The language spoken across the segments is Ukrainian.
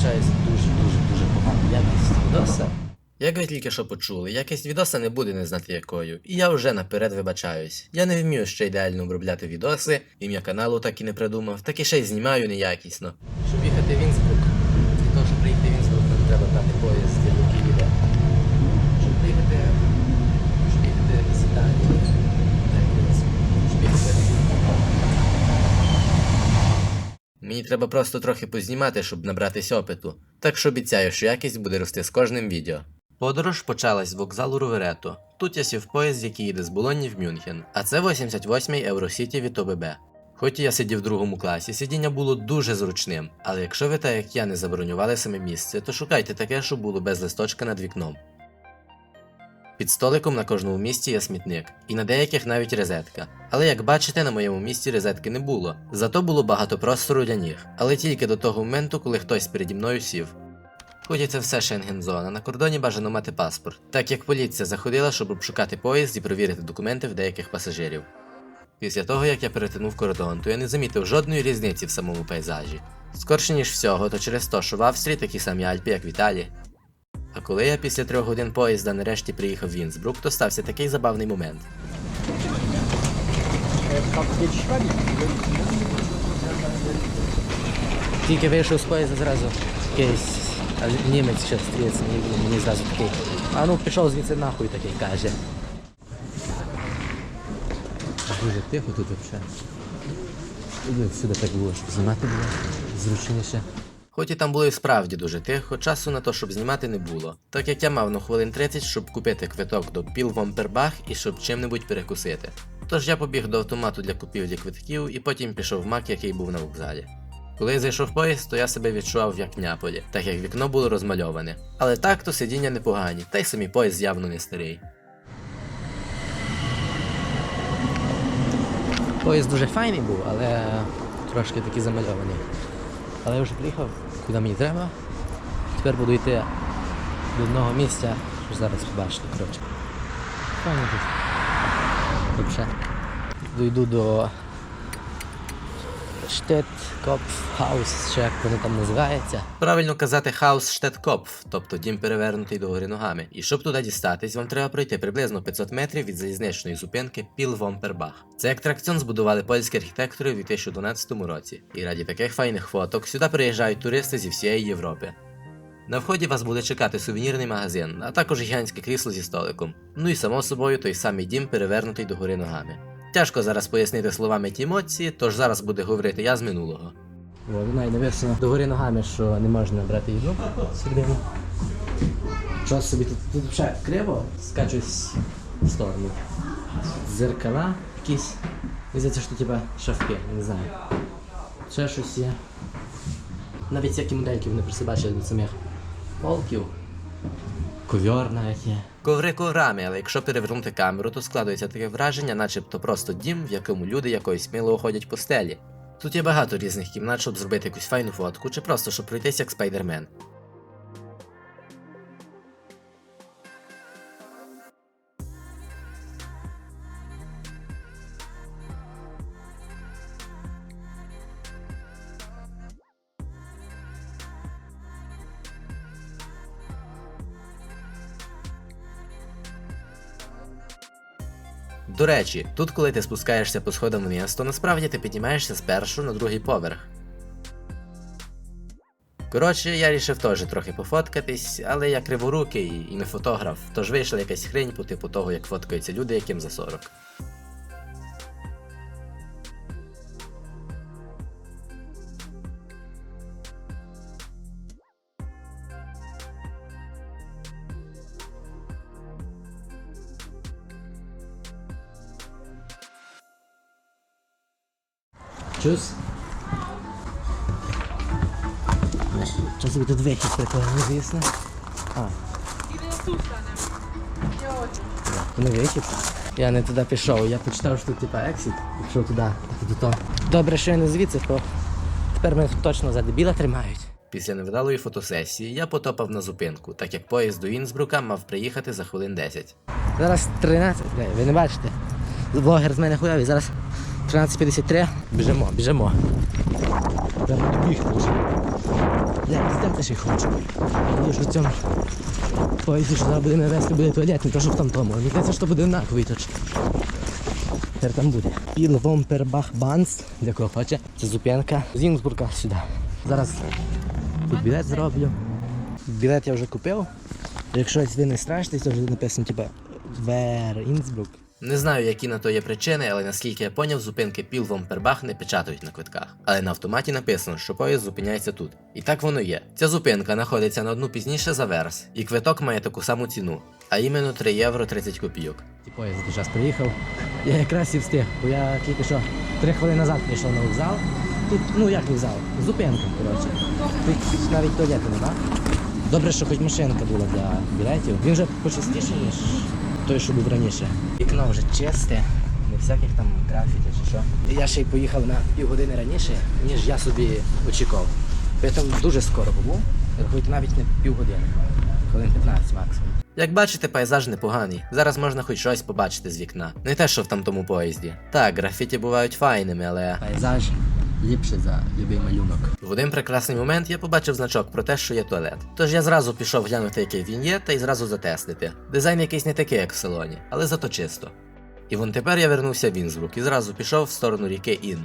вибачаюся, дуже-дуже дуже погана якість відоса. Як ви тільки що почули, якість відоса не буде не знати якою, і я вже наперед вибачаюсь. Я не вмію ще ідеально обробляти відоси, ім'я каналу так і не придумав, так і ще й знімаю неякісно. Щоб їхати в Інсбрук, для того, щоб приїхати в Інсбрук, нам треба брати поїзд до Києва. Щоб приїхати, щоб їхати з Італії, так, щоб їхати. Мені треба просто трохи познімати, щоб набратись опиту. Так що обіцяю, що якість буде рости з кожним відео. Подорож почалась з вокзалу Руверето. Тут я сів поїзд, який їде з Болонні в Мюнхен, а це 88-й Евросіті від ОББ. Хоч я сидів в другому класі, сидіння було дуже зручним, але якщо ви так як я не забронювали саме місце, то шукайте таке, щоб було без листочка над вікном. Під столиком на кожному місці є смітник, і на деяких навіть розетка. Але як бачите, на моєму місці розетки не було. Зато було багато простору для ніг, але тільки до того моменту, коли хтось переді мною сів. Хоч і це все шенгензона, на кордоні бажано мати паспорт, так як поліція заходила, щоб обшукати поїзд і перевірити документи в деяких пасажирів. Після того, як я перетинув кордон, то я не замітив жодної різниці в самому пейзажі. Скорше ніж всього, то через те, що в Австрії такі самі Альпи, як в Італії. А коли я після трьох годин поїзда нарешті приїхав в Інсбрук, то стався такий забавний момент. Тільки вийшов з поїзда зразу якийсь німець ще стрілець, мені, мені зразу такий. А ну пішов звідси нахуй такий каже. Дуже тихо тут взагалі. Всюди так було, щоб знімати було зручніше. Хоч і там було і справді дуже тихо, часу на то, щоб знімати не було, так як я мав на хвилин 30, щоб купити квиток до піл Пілвомпербах і щоб чим-небудь перекусити. Тож я побіг до автомату для купівлі квитків і потім пішов в мак, який був на вокзалі. Коли я зайшов в поїзд, то я себе відчував як в Неаполі, так як вікно було розмальоване. Але так то сидіння непогані, та й самі поїзд явно не старий. Поїзд дуже файний був, але трошки такий замальований. Але я вже приїхав, куди мені треба. Тепер буду йти до одного місця, що зараз побачите, коротше. Добре. Дойду до Штет Хаус, чи як воно там називається. Правильно казати хаус Штеткопф, тобто дім перевернутий догори ногами. І щоб туди дістатись, вам треба пройти приблизно 500 метрів від залізничної зупинки Пілвомпербах. Цей атракціон збудували польські архітектори у 2012 році. І раді таких файних фоток сюди приїжджають туристи зі всієї Європи. На вході вас буде чекати сувенірний магазин, а також гігантське крісло зі столиком. Ну і само собою той самий дім перевернутий догори ногами. Тяжко зараз пояснити словами ті емоції, тож зараз буде говорити я з минулого. Вона і написано догори ногами, що не можна брати їду. Що собі тут, тут взагалі криво, скачусь в сторону. Зеркала якісь. Здається, що типа шафки, не знаю. Ще щось є. Навіть всякі модельки вони присобачили до самих полків. Ковьор навіть є. Коври коврами, але якщо перевернути камеру, то складується таке враження, начебто просто дім, в якому люди якоїсь мило ходять по стелі. Тут є багато різних кімнат, щоб зробити якусь файну фотку, чи просто щоб пройтись як спайдермен. До речі, тут, коли ти спускаєшся по сходам вниз, то насправді ти піднімаєшся з першого на другий поверх. Коротше, я рішив теж трохи пофоткатись, але я криворукий і не фотограф, тож вийшла якась хрень по типу того, як фоткаються люди, яким за 40. Чус? Що собі тут вихід прикольний, звісно. А. Не вихід. Я не туди пішов, я почитав, що тут типа ексіт, пішов туди, до того. Добре, що я не звідси, то тепер мене точно за дебіла тримають. Після невдалої фотосесії я потопав на зупинку, так як поїзд до Інсбрука мав приїхати за хвилин 10. Зараз 13, ви не бачите. Блогер з мене хуявий, зараз 13.53. Біжимо, біжимо. Треба бігти вже. Бля, піздець, ще хочу. Тому що в цьому поїзді, що зараз буде вести, буде туалет, не то, що в там тому. Мені здається, що буде однаковий точ. Тепер там буде. Пілвомпербах Банс, для кого хоче. Це зупинка з Інсбурга сюди. Зараз тут білет зроблю. Білет я вже купив. Якщо ви не страшитесь, то вже написано, типа Вер Інсбрук. Не знаю, які на то є причини, але наскільки я поняв, зупинки Пілвом Пербах не печатають на квитках. Але на автоматі написано, що поїзд зупиняється тут. І так воно є. Ця зупинка знаходиться на одну пізніше за верс, і квиток має таку саму ціну, а іменно 3 євро 30 копійок. Ті поїзд час приїхав. Я якраз і встиг, бо я тільки що три хвилини назад прийшов на вокзал. Тут, ну як вокзал, зупинка, коротше. Тут навіть туалету нема. Добре, що хоч машинка була для білетів. Він вже почистіший, ніж той, що був раніше. Вікно вже чисте, не всяких там графіті чи що. Я ще й поїхав на півгодини раніше, ніж я собі очікував. Бо Я там дуже скоро побув, рахуйте навіть не півгодини, хвилин 15 максимум. Як бачите, пейзаж непоганий. Зараз можна хоч щось побачити з вікна. Не те, що в тамтому поїзді. Так, графіті бувають файними, але. Пейзаж ліпший за будь-який малюнок. В один прекрасний момент я побачив значок про те, що є туалет. Тож я зразу пішов глянути, який він є, та й зразу затестити. Дизайн якийсь не такий, як в салоні, але зато чисто. І вон тепер я вернувся в Інсбрук і зразу пішов в сторону ріки Ін.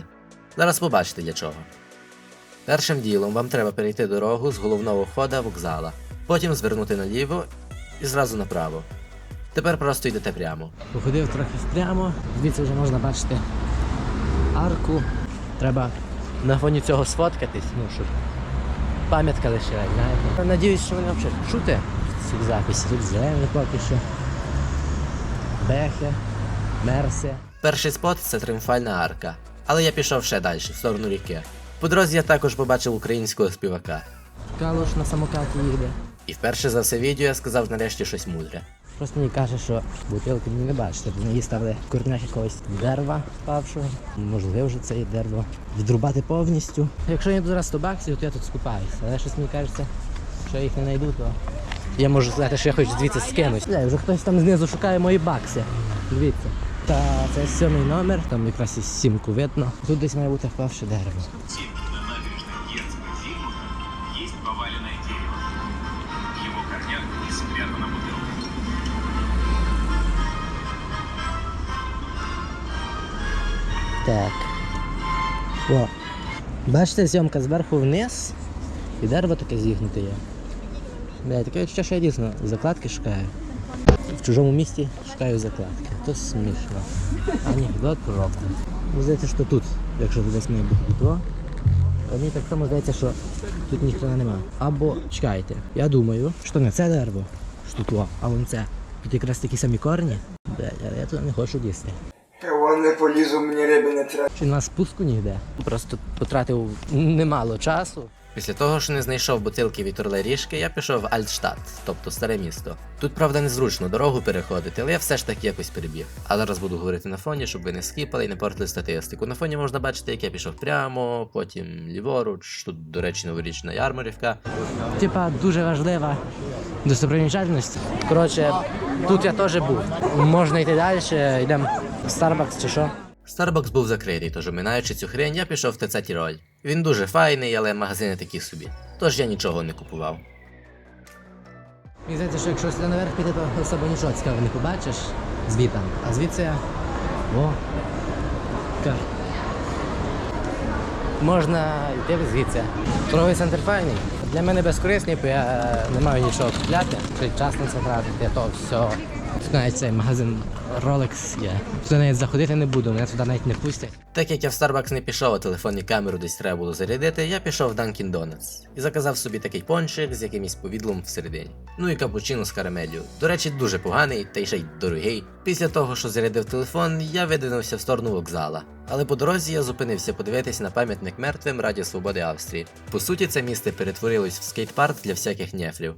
Зараз побачите для чого. Першим ділом вам треба перейти дорогу з головного входа вокзала, потім звернути наліво і зразу направо. Тепер просто йдете прямо. Походив трохи прямо, звідси вже можна бачити арку. Треба на фоні цього сфоткатись, ну, щоб пам'ятка лишилась, знаєте. Надіюсь, що вони взагалі чути в цих записі. Тут зелені поки що. Бехи, мерси. Перший спот це тріумфальна арка, але я пішов ще далі, в сторону ріки. По дорозі я також побачив українського співака. Калош на самокаті їде. І вперше за все відео я сказав нарешті щось мудре. Просто мені каже, що бутилки не бачите. В неї ставили корняк якогось дерева впавшого. Можливо, вже це дерево. Відрубати повністю. Якщо я тут зараз 100 баксів, то я тут скупаюся. Але щось мені кажеться, що я їх не знайду, то я можу сказати, що я хочу звідси скинути. Не, вже хтось там знизу шукає мої бакси. Дивіться. Та це сьомий номер, там якраз і сімку видно. Тут десь має бути впавше дерево. Так. О. Бачите, зйомка зверху вниз і дерево таке зігнуте є. Бля, таке відчуття, що я дійсно закладки шукаю. В чужому місті шукаю закладки. То смішно. Анекдот правда. Мені здається, що тут, якщо десь має бути то, мені так само здається, що тут ніхто нема. Або чекайте, я думаю, що не це дерево, що тут, а вон це. Тут якраз такі самі корні. Бля, я тут не хочу дійсно. Вон не полізу, мені риби не треба. Чи на спуску ніде? Просто потратив немало часу. Після того, що не знайшов бутилки від Орлерішки, я пішов в Альтштадт, тобто старе місто. Тут, правда, незручно дорогу переходити, але я все ж таки якось перебіг. А зараз буду говорити на фоні, щоб ви не скіпали і не портили статистику. На фоні можна бачити, як я пішов прямо, потім ліворуч, тут, до речі, новорічна ярмарівка. Типа дуже важлива достопримічательність. Коротше, тут я теж був. Можна йти далі, йдемо Starbucks чи що. Старбакс був закритий, тож оминаючи цю хрень, я пішов в ТЦ Тіроль. Він дуже файний, але магазини такі собі. Тож я нічого не купував. Мені здається, що якщо сюди наверх піти, то особо нічого цікавого не побачиш звітом. А звідси. О. Кар. Можна йти звідси. Торговий центр файний. Для мене безкорисний, бо я не маю нічого купляти. Й час на це тратити, то все. Тут навіть цей магазин Rolex є. Туди навіть заходити не буду, мене туди навіть не пустять. Так як я в Starbucks не пішов, а телефон камеру десь треба було зарядити, я пішов в Dunkin' Donuts і заказав собі такий пончик з якимось повідлом всередині. Ну і капучино з карамелью. До речі, дуже поганий, та й ще й дорогий. Після того, що зарядив телефон, я видвинувся в сторону вокзала. Але по дорозі я зупинився подивитися на пам'ятник мертвим Раді Свободи Австрії. По суті, це місце перетворилось в скейт-парк для всяких нефрів.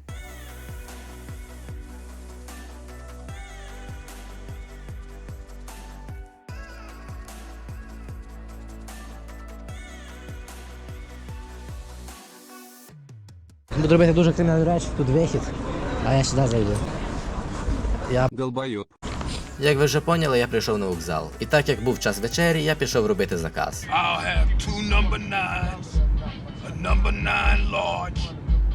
Буду робити дуже кримінальну реч, тут вихід, а я сюди зайду. Я Долбоёб. Як ви вже поняли, я прийшов на вокзал. І так як був час вечері, я пішов робити заказ. I'll have two number nines, a number nine large,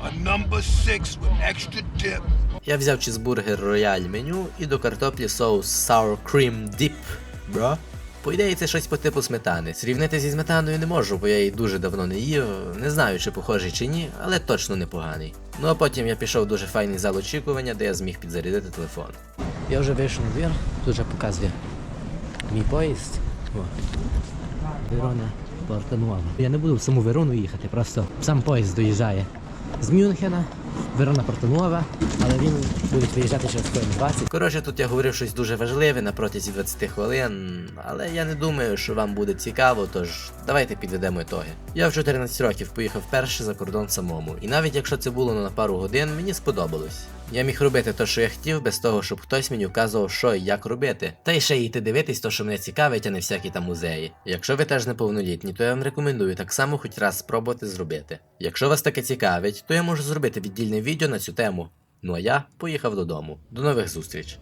a six with extra dip. Я взяв чізбургер рояль меню і до картоплі соус Sour Cream Dip. Бро. По ідеї, це щось по типу сметани. Срівнити зі сметаною не можу, бо я її дуже давно не їв. Не знаю, чи похожий чи ні, але точно непоганий. Ну а потім я пішов в дуже файний зал очікування, де я зміг підзарядити телефон. Я вже вийшов на двір, тут вже показує мій поїзд. О. Верона Порта. Я не буду в саму Верону їхати, просто сам поїзд доїжджає з Мюнхена, Верона Порта Нуова, але він буде виїжджати через хвилин 20. Коротше, тут я говорив щось дуже важливе на протязі 20 хвилин, але я не думаю, що вам буде цікаво, тож давайте підведемо ітоги. Я в 14 років поїхав перше за кордон самому, і навіть якщо це було на пару годин, мені сподобалось. Я міг робити те, що я хотів, без того, щоб хтось мені вказував, що і як робити. Та й ще йти дивитись то, що мене цікавить, а не всякі там музеї. Якщо ви теж неповнолітні, то я вам рекомендую так само хоч раз спробувати зробити. Якщо вас таке цікавить, то я можу зробити віддільне відео на цю тему. Ну а я поїхав додому. До нових зустріч.